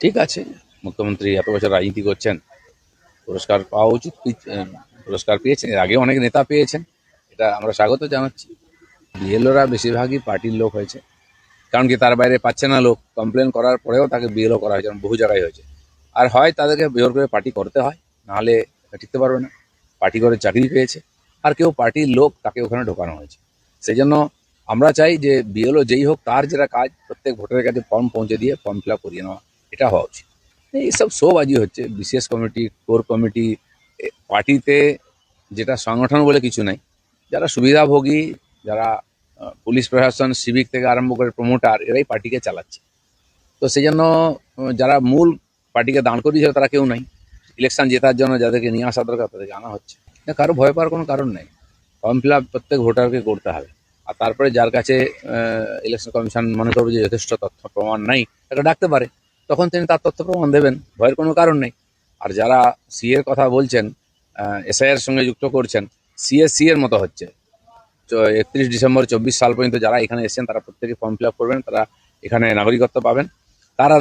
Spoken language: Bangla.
ঠিক আছে। মুখ্যমন্ত্রী এত বছর রাজনীতি করছেন, পুরস্কার পাওয়া উচিত পুরস্কার পেয়েছেন। এর আগে অনেক নেতা পেয়েছেন, এটা আমরা স্বাগত জানাচ্ছি। বিএলওরা বেশিরভাগই পার্টির লোক হয়েছে, কারণ কি তার বাইরে পাচ্ছে না লোক। কমপ্লেন করার পরেও তাকে বিএলও করা হয়েছে, বহু জায়গায় হয়েছে। আর হয় তাদেরকে বের করে পার্টি করতে হয়, নাহলে টিকতে পারবে না। পার্টি করে চাকরি পেয়েছে, আর কেউ পার্টির লোক তাকে ওখানে ঢোকানো হয়েছে। সেই জন্য আমরা চাই যে বিএলও যেই হোক, তার যেটা কাজ, প্রত্যেক ভোটারের কাছে ফর্ম পৌঁছে দিয়ে ফর্ম ফিল করিয়ে নেওয়া। এটা হওয়া উচিত। এইসব শোবাজি হচ্ছে বিশেষ কমিটি কোর কমিটি পার্টিতে যেটা সংগঠন বলে কিছু নাই। যারা সুবিধাভোগী যারা পুলিশ প্রশাসন সিভিক থেকে আরম্ভ করে প্রমোটার এরাই পার্টিকে চালাচ্ছে। তো সেই জন্য যারা মূল পার্টিকে দাঁড় করিয়েছিল তারা কেউ নাই। ইলেকশন জেতার জন্য যাদেরকে নিয়ে আসা দরকার তাদেরকে আনা হচ্ছে। না, কারও ভয় পাওয়ার কোনো কারণ নেই। ফর্ম ফিল আপ প্রত্যেক ভোটারকে করতে হবে। আর তারপরে যার কাছে ইলেকশন কমিশন মনে করবে যে যথেষ্ট তথ্য প্রমাণ নাই তাকে ডাকতে পারে। তখন তিনি তার তথ্য প্রমাণ দেবেন। ভয়ের কোনো কারণ নেই। আর যারা সি এর কথা বলছেন এসআই এর সঙ্গে যুক্ত করছেন, সিএসসি এর মতো হচ্ছে। একত্রিশ ডিসেম্বর চব্বিশ সাল পর্যন্ত যারা এখানে এসেছেন, তারা প্রত্যেকে ফর্ম ফিল করবেন, তারা এখানে নাগরিকত্ব পাবেন। তারা